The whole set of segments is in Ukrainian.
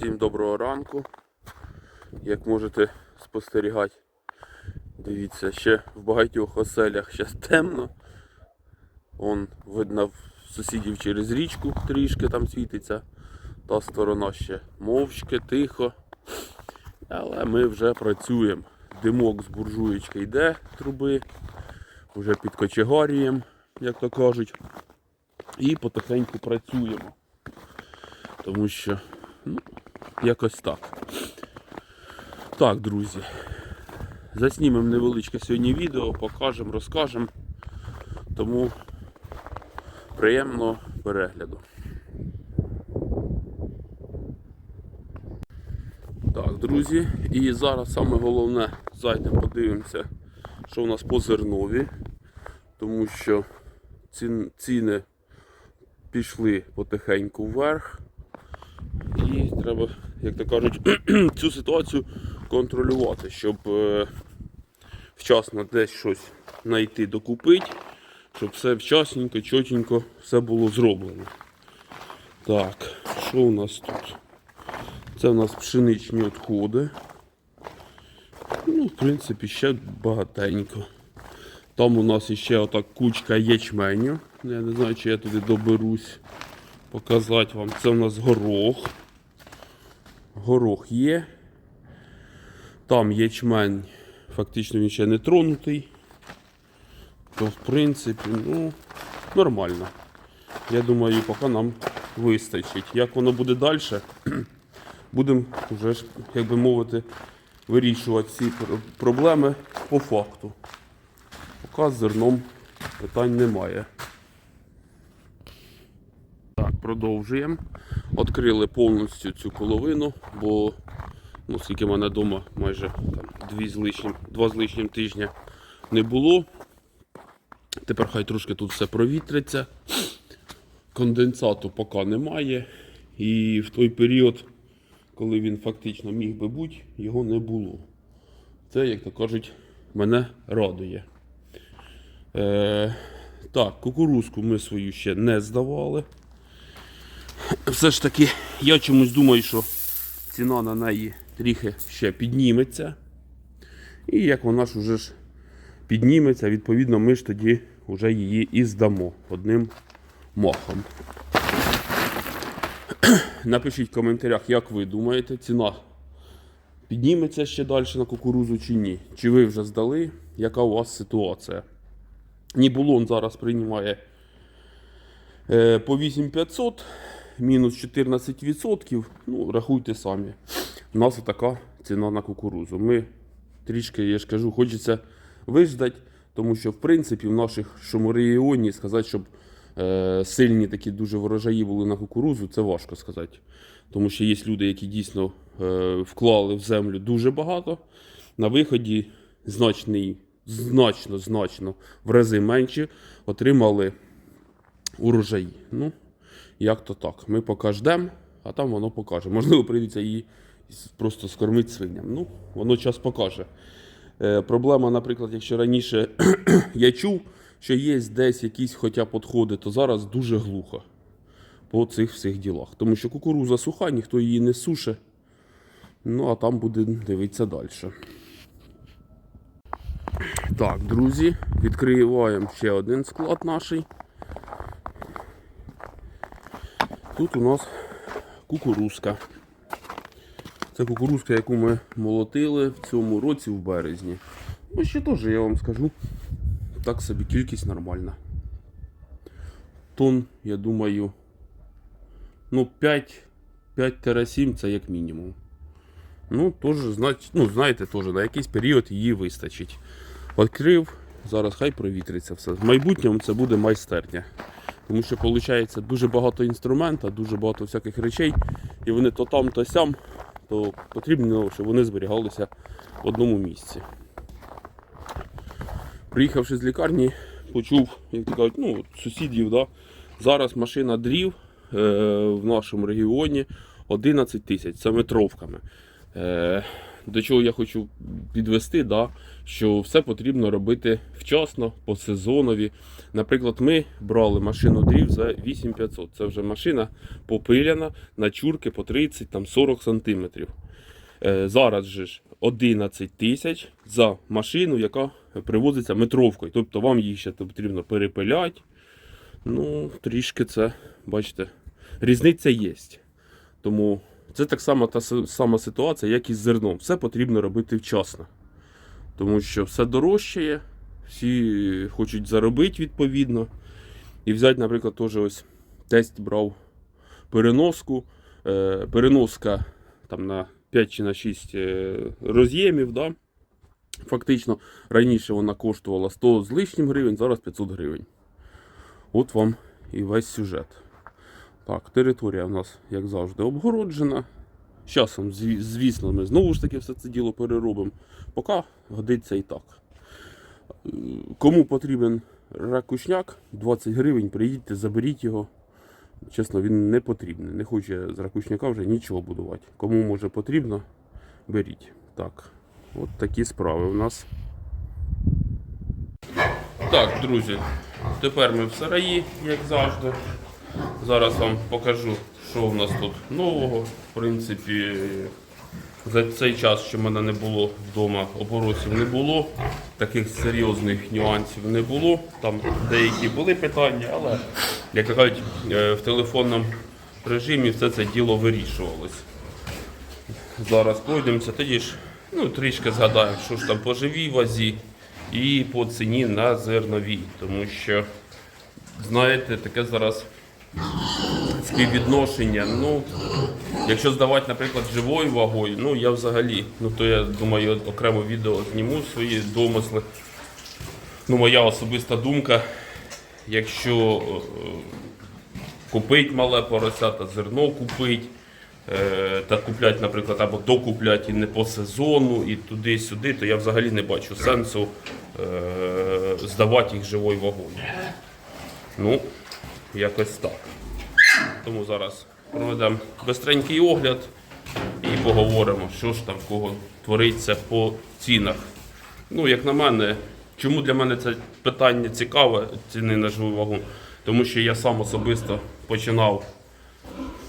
Всім доброго ранку. Як можете спостерігати, дивіться, ще в багатьох оселях зараз темно. Он видно в сусідів через річку трішки там світиться. Та сторона ще мовчки, тихо. Але ми вже працюємо. Димок з буржуєчки йде труби, вже під кочегарієм, як то кажуть. І потихеньку працюємо. Тому що ну, якось так. Так, друзі. Заснімемо невеличке сьогодні відео, покажемо, розкажемо. Тому приємного перегляду. Так, друзі, і зараз саме головне зайдемо, подивимося, що у нас по зернові, тому що ціни пішли потихеньку вверх. І треба, як то кажуть, цю ситуацію контролювати, щоб е, вчасно десь щось знайти, докупити, щоб все вчасненько, чотенько все було зроблено. Так, що у нас тут? Це у нас пшеничні відходи. Ну, в принципі, ще багатенько. Там у нас ще отак кучка ячменю. Я не знаю, чи я туди доберусь показати вам. Це у нас горох. Горох є. Там ячмень, фактично він ще не тронутий. То в принципі, ну, нормально. Я думаю, поки нам вистачить. Як воно буде далі, будемо вже, ж, як би мовити, вирішувати ці проблеми по факту. Поки з зерном питань немає. Так, продовжуємо. Відкрили повністю цю коловину, бо ну, скільки в мене вдома майже там, дві з лишнім, два з лишнім тижня не було. Тепер хай трошки тут все провітриться. Конденсату поки немає. І в той період, коли він фактично міг би бути, його не було. Це, як то кажуть, мене радує. Е, так, кукурузку ми свою ще не здавали. Все ж таки, я чомусь думаю, що ціна на неї трохи ще підніметься. І як вона ж уже ж підніметься, відповідно, ми ж тоді вже її і здамо одним махом. Напишіть в коментарях, як ви думаєте, ціна підніметься ще далі на кукурузу чи ні. Чи ви вже здали, яка у вас ситуація? Нібулон зараз приймає е, по 8500, мінус 14%. Ну, рахуйте самі. У нас така ціна на кукурузу. Ми трішки, я ж кажу, хочеться виждати, тому що в принципі в нашому регіоні сказати, щоб е, сильні такі дуже ворожаї були на кукурузу, це важко сказати. Тому що є люди, які дійсно е, вклали в землю дуже багато. На виході значний, значно, значно в рази менше отримали урожаї. Ну, як то так. Ми поки ждемо, а там воно покаже. Можливо, прийдеться її просто скормити свиням. Ну, воно час покаже. Е, проблема, наприклад, якщо раніше я чув, що є десь якісь хоча підходи, то зараз дуже глухо по цих всіх ділах. Тому що кукуруза суха, ніхто її не суше. Ну, а там буде дивитися далі. Так, друзі, відкриваємо ще один склад наш. Тут у нас кукурузка. Це кукурузка, яку ми молотили в цьому році в березні. Ну, ще теж, я вам скажу, так собі кількість нормальна. Тон, я думаю, ну 5, 5-7 це як мінімум. Ну, теж, ну, знаєте, теж на якийсь період її вистачить. Відкрив, зараз хай провітриться все. В майбутньому це буде майстерня. Тому що виходить дуже багато інструмента, дуже багато всяких речей, і вони то там, то сям, то потрібно, щоб вони зберігалися в одному місці. Приїхавши з лікарні, почув, як то кажуть, ну, сусідів, да, зараз машина дрів е, в нашому регіоні 11 тисяч, це метровками. Е, до чого я хочу підвести, да, що все потрібно робити вчасно, по сезонові. Наприклад, ми брали машину дрів за 8500. Це вже машина попиляна на чурки по 30 там, 40 сантиметрів. Е, зараз же ж 11 тисяч за машину, яка привозиться метровкою. Тобто вам її ще потрібно перепиляти. Ну, трішки це, бачите, різниця є. Тому це так само та сама ситуація, як і з зерном. Все потрібно робити вчасно. Тому що все дорожчає, всі хочуть заробити відповідно. І взяти, наприклад, теж ось тест брав переноску. Е, переноска там на 5 чи на 6 е, роз'ємів. Да? Фактично, раніше вона коштувала 100 з лишнім гривень, зараз 500 гривень. От вам і весь сюжет. Так, територія в нас, як завжди, обгороджена. З Часом, звісно, ми знову ж таки все це діло переробимо. Поки годиться і так. Кому потрібен ракушняк, 20 гривень, приїдьте, заберіть його. Чесно, він не потрібний. Не хоче з ракушняка вже нічого будувати. Кому може потрібно, беріть. Так, от такі справи у нас. Так, друзі, тепер ми в сараї, як завжди. Зараз вам покажу, що в нас тут нового. В принципі, за цей час, що в мене не було вдома, оборотів не було, таких серйозних нюансів не було. Там деякі були питання, але, як кажуть, е, в телефонному режимі все це діло вирішувалось. Зараз пройдемося, тоді ж ну, трішки згадаємо, що ж там по живій вазі і по ціні на зерновій. Тому що, знаєте, таке зараз співвідношення. Ну, якщо здавати, наприклад, живою вагою, ну я взагалі, ну то я думаю, окремо відео зніму свої домисли. Ну, моя особиста думка, якщо е, купить мале поросята, зерно купить, е, та куплять, наприклад, або докуплять і не по сезону, і туди-сюди, то я взагалі не бачу сенсу е, здавати їх живою вагою. Ну, якось так. Тому зараз проведемо бистренький огляд і поговоримо, що ж там кого твориться по цінах. Ну, як на мене, чому для мене це питання цікаве, ціни на живу вагу? Тому що я сам особисто починав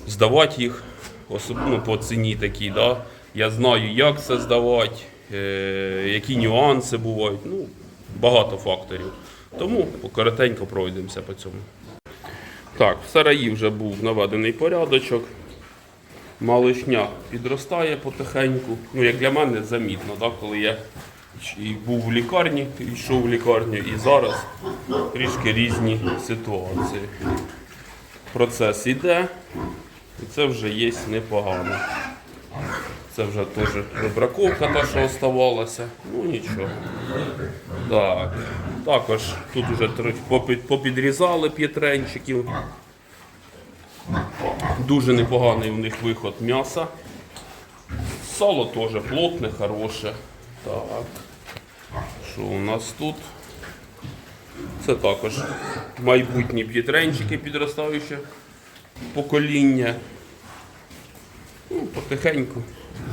здавати їх особ... ну, по ціні такій. Да? Я знаю, як це здавати, е... які нюанси бувають. Ну, багато факторів. Тому коротенько пройдемося по цьому. Так, в сараї вже був наведений порядочок. Малишня підростає потихеньку. Ну, як для мене, замітно, так? коли я і був в лікарні, йшов в лікарню, і зараз трішки різні ситуації. Процес іде, і це вже є непогано. Це вже теж вибраковка та, що оставалася. Ну нічого. Так. Також тут вже попідрізали п'ятренчиків. Дуже непоганий у них виход м'яса. Сало теж плотне, хороше. Так. Що у нас тут? Це також майбутні п'ятренчики підростаюче покоління. Ну, потихеньку,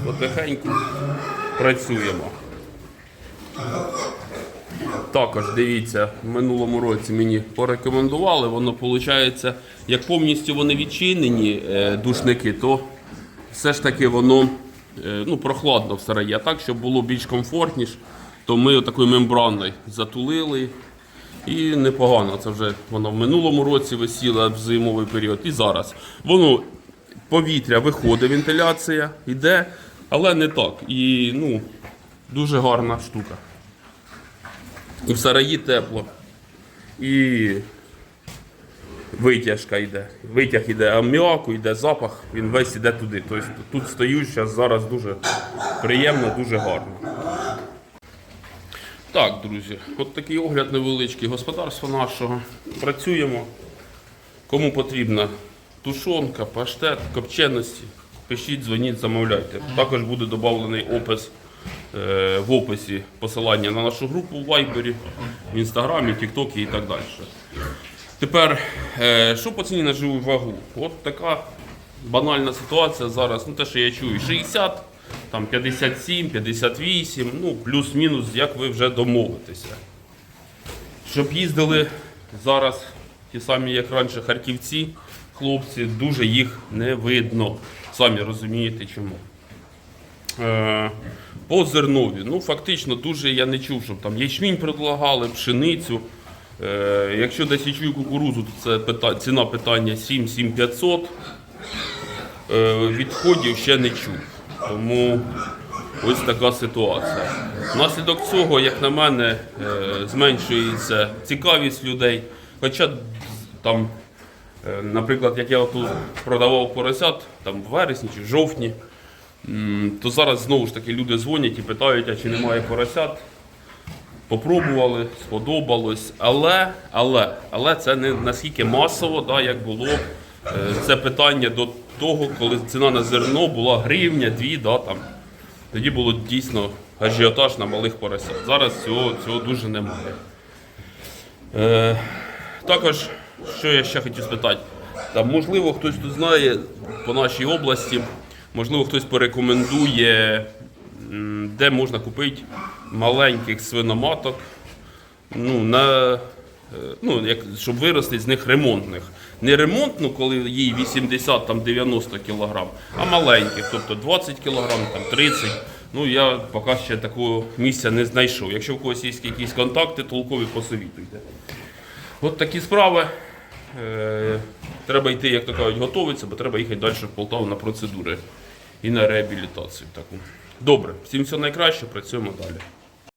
потихеньку працюємо. Також дивіться, в минулому році мені порекомендували, воно виходить, як повністю вони відчинені, е, душники, то все ж таки воно е, ну, прохладно в сараї. А так, щоб було більш комфортніше, то ми такою мембраною затулили. І непогано. Це вже воно в минулому році висіло в зимовий період. І зараз. Воно повітря виходить, вентиляція йде, але не так. І ну, дуже гарна штука. І в сараї тепло. І витяжка йде. Витяг йде аміаку, йде запах, він весь йде туди. Тобто тут стою зараз, зараз дуже приємно, дуже гарно. Так, друзі, от такий огляд невеличкий господарства нашого. Працюємо. Кому потрібна тушонка, паштет, копченості, пишіть, дзвоніть, замовляйте. Також буде додавлений опис е, в описі посилання на нашу групу в Вайбері, в Інстаграмі, Тіктокі і так далі. Тепер, е, що по ціні на живу вагу? От така банальна ситуація зараз. Ну, те, що я чую, 60 там 57, 58, ну, плюс-мінус, як ви вже домовитеся. Щоб їздили зараз ті самі, як раніше, харківці, хлопці, дуже їх не видно. Самі розумієте чому. Е, по зернові. Ну, фактично, дуже я не чув, щоб там ячмінь предлагали, пшеницю. Е, якщо десь чую кукурузу, то це ціна питання 7-7500. Е, відходів ще не чув. Тому ось така ситуація. Внаслідок цього, як на мене, зменшується цікавість людей. Хоча там, наприклад, як я тут продавав поросят там, в вересні чи в жовтні, то зараз знову ж таки люди дзвонять і питають, а чи немає поросят. Попробували, сподобалось, але, але, але це не наскільки масово, да, як було е, це питання до того, коли ціна на зерно була гривня, дві, да, там. Тоді було дійсно ажіотаж на малих поросят. Зараз цього, цього дуже немає. Е, також, що я ще хотів спитати, там, можливо, хтось тут знає по нашій області, можливо, хтось порекомендує, де можна купити маленьких свиноматок, ну, на, е, ну, як, щоб вирости з них ремонтних. Не ремонтну, коли їй 80-90 кг, а маленьких, тобто 20 кг, там, 30 Ну, я поки ще такого місця не знайшов. Якщо в когось є якісь контакти, толкові посовітуйте. От такі справи. Е, треба йти, як то кажуть, готуватися, бо треба їхати далі в Полтаву на процедури і на реабілітацію таку. Добре, всім всього найкраще, працюємо далі.